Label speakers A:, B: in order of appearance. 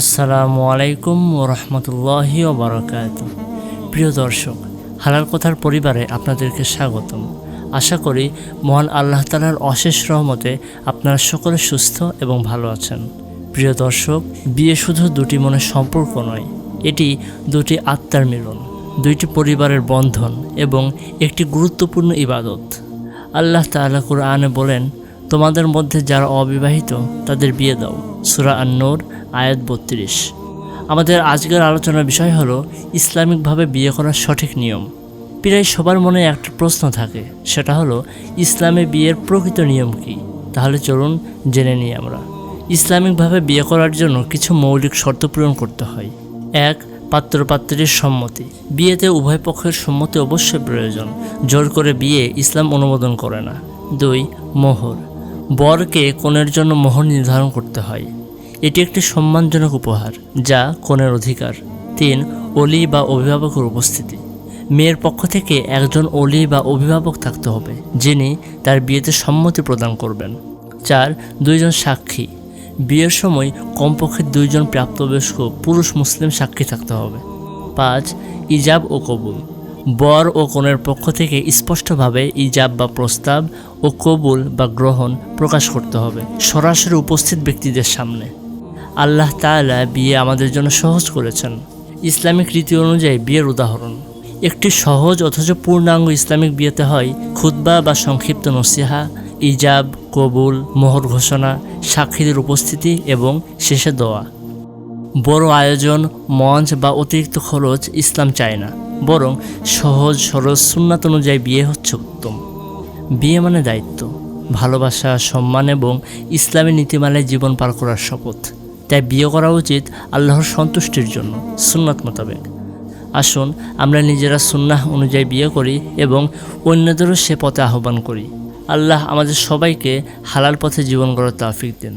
A: আসসালামু আলাইকুম রহমতুল্লাহি ওবরাকাত প্রিয় দর্শক, হালাল কথার পরিবারে আপনাদেরকে স্বাগতম। আশা করি মহান আল্লাহ তালার অশেষ রহমতে আপনারা সকলে সুস্থ এবং ভালো আছেন। প্রিয় দর্শক, বিয়ে শুধু দুটি মনের সম্পর্ক নয়, এটি দুটি আত্মার মিলন, দুইটি পরিবারের বন্ধন এবং একটি গুরুত্বপূর্ণ ইবাদত। আল্লাহ তাআলা কুরআনে বলেন, তোমাদের মধ্যে যারা অবিবাহিত, তাদের বিয়ে দাও। সুরা আন্নুর, আয়াত বত্রিশ। আমাদের আজকের আলোচনার বিষয় হলো ইসলামিকভাবে বিয়ে করার সঠিক নিয়ম। প্রায় সবার মনে একটা প্রশ্ন থাকে, সেটা হলো, ইসলামে বিয়ের প্রকৃত নিয়ম কী? তাহলে চলুন জেনে নিই আমরা। ইসলামিকভাবে বিয়ে করার জন্য কিছু মৌলিক শর্ত পূরণ করতে হয়। এক, পাত্রপাত্রীর সম্মতি। বিয়েতে উভয় পক্ষের সম্মতি অবশ্যই প্রয়োজন। জোর করে বিয়ে ইসলাম অনুমোদন করে না। দুই, মোহর। বরকে কনের জন্য মোহর নির্ধারণ করতে হয়। এটি একটি সম্মানজনক উপহার, যা কনের অধিকার। তিন, অলি বা অভিভাবকের উপস্থিতি। মেয়ের পক্ষ থেকে একজন অলি বা অভিভাবক থাকতে হবে, যিনি তার বিয়েতে সম্মতি প্রদান করবেন। চার, দুইজন সাক্ষী। বিয়ের সময় কমপক্ষে দুইজন প্রাপ্তবয়স্ক পুরুষ মুসলিম সাক্ষী থাকতে হবে। পাঁচ, ইজাব ও কবুল। বর ও কনের পক্ষ থেকে স্পষ্টভাবে ইজাব বা প্রস্তাব ও কবুল বা গ্রহণ প্রকাশ করতে হবে, সরাসরি উপস্থিত ব্যক্তিদের সামনে। আল্লাহ তাআলা বিয়ে আমাদের জন্য সহজ করেছেন। ইসলামিক রীতি অনুযায়ী বিয়ের উদাহরণ। একটি সহজ অথচ পূর্ণাঙ্গ ইসলামিক বিয়েতে হয় খুতবা বা সংক্ষিপ্ত নসিহা, ইজাব, কবুল, মোহর ঘোষণা, সাক্ষীদের উপস্থিতি এবং শেষে দোয়া। বড় আয়োজন, মঞ্চ বা অতিরিক্ত খরচ ইসলাম চায় না, বরং সহজ, সরল সুন্নাত অনুযায়ী বিয়ে হচ্ছে উত্তম। বিয়ে মানে দায়িত্ব, ভালোবাসা, সম্মান এবং ইসলামী নীতিমালায় জীবন পার করার শপথ। তাই বিয়ে করা উচিত আল্লাহর সন্তুষ্টির জন্য, সুন্নাত মোতাবেক। আসুন, আমরা নিজেরা সুন্নাহ অনুযায়ী বিয়ে করি এবং অন্যদেরও সে পথে আহ্বান করি। আল্লাহ আমাদের সবাইকে হালাল পথে জীবন গড়ার তাফিক দিন।